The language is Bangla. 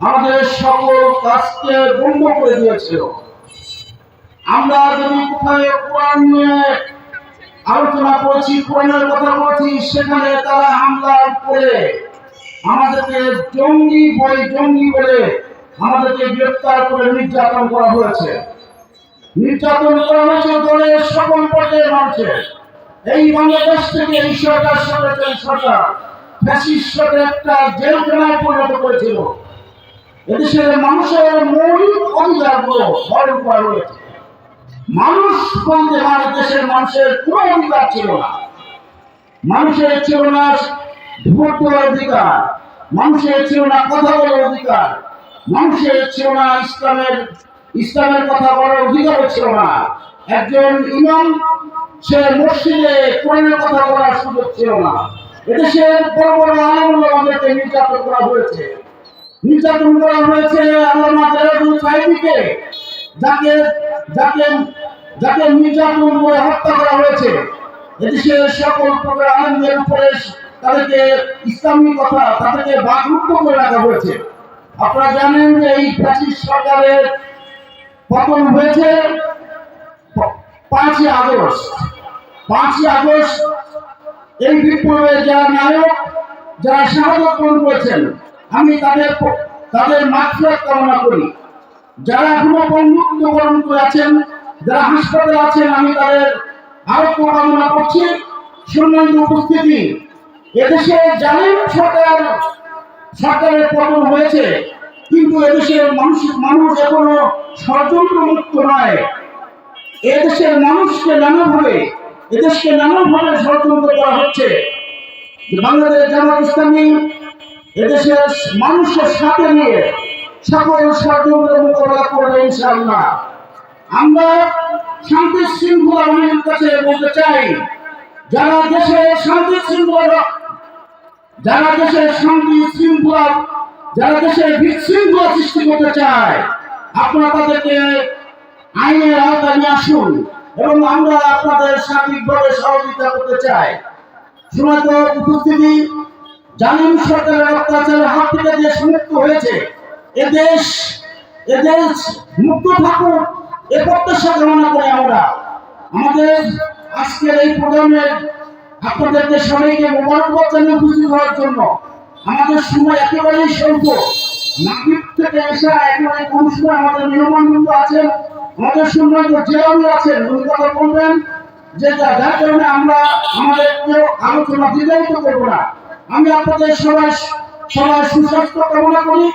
আমাদের সকল কাজকে বন্ধ করে দিয়েছিল। আমরা যদি কোথায় আলোচনা করছি, কোরআনের কথা বলছি, সেখানে তারা হামলা করে আমাদেরকে জঙ্গি বই জঙ্গি বলে আমাদেরকে গ্রেপ্তার করে নির্যাতন করা হয়েছে। নির্যাতন করা হয়েছে দলের সকল পর্যায়ের মানুষের। এই বাংলাদেশ থেকে এই সরকার সরকার সরকার। ফ্যাসিস্ট সরকার একটা জেলখানায় পরিণত করেছিল। এদেশের মানুষের মৌলিক অধিকারগুলো হরণ মানুষ মানে দেশের মানুষের কোনো অধিকার ছিল না। মানুষের ছিল না ভোট দেওয়ার অধিকার, মানুষের ছিল না কথা বলার অধিকার, মানুষের ছিল না ইসলামের ইসলামের কথা বলার অধিকারও ছিল না। একজন ইমাম, সে মসজিদে কোরআনের কথা বলার সুযোগ ছিল না। এদেশের বড় বড় আলমগুলো আমাদেরকে নির্যাতন করা হয়েছে। নির্যাতন করা হয়েছে আল্লামা জালালুল সাহেবকে, যাকে যাকে যাকে নির্যাতন করে হত্যা করা হয়েছে। এদেশের সকল প্রকার আনন্দের উপরে তাদেরকে ইসলামী কথা, তাদেরকে বাগরুদ্ধ করে রাখা হয়েছে। আপনারা জানেন যে এই ফ্যাসিস্ট সরকারের পতন হয়েছে পাঁচই আগস্ট। পাঁচই আগস্ট এই বিপ্লবের যারা নায়ক যারা শাহাদত বরণ করেছেন, আমি তাদের তাদের মাত্রাত কামনা করি। যারা এখনও বন্ধুত্ব বরণ করে আছেন, যারা হাসপাতালে আছেন, আমি তাদের আরোগ্য কামনা করছি। সম্মানিত উপস্থিতি, এদেশে জানেন সরকার, সরকারের পতন হয়েছে, কিন্তু এদেশের মানুষ মানুষ এখনও ষড়যন্ত্র মুক্ত নয়। এদেশের মানুষকে নানাভাবে এদেশকে নানাভাবে ষড়যন্ত্র করা হচ্ছে। বাংলাদেশ জামাত ইসলামী এদেশের মানুষের সাথে নিয়ে সকল ষড়যন্ত্র মোকাবেলা করবে ইনশাআল্লাহ। আমরা শান্তি শৃঙ্খলা বাহিনীর কাছে বলতে চাই, যারা দেশে শান্তি শৃঙ্খলা যারা দেশে শান্তি শৃঙ্খলা, যারা দেশে বিশৃঙ্খলা সৃষ্টি করতে চায়, আপনারা তাদেরকে আইনের আওতায় নিয়ে আসুন। এবং আমরা আপনাদের সার্বিকভাবে সহযোগিতা করতে চাই। সীমান্ত উপস্থিতি সরকারের অত্যাচারের হাত থেকে দেশ মুক্ত হয়েছে এদেশ এদেশ মুক্ত থাকুক, এ প্রত্যাশা কামনা করি আমরা। আমাদের আজকের এই প্রোগ্রামে আপনাদেরকে সবাইকে মোবারকবাদ জানিয়ে উপস্থিত হওয়ার জন্য আমাদের সময় একেবারেই স্বল্প। নাগরিক থেকে এসে একেবারে কম সময় আমাদের মেহমান বন্ধু আছেন। বলবেন যার কারণে আমরা আমাদের আলোচনা করব না। আমি আপনাদের সবাই সবাই সুস্বাস্থ্য কামনা করি।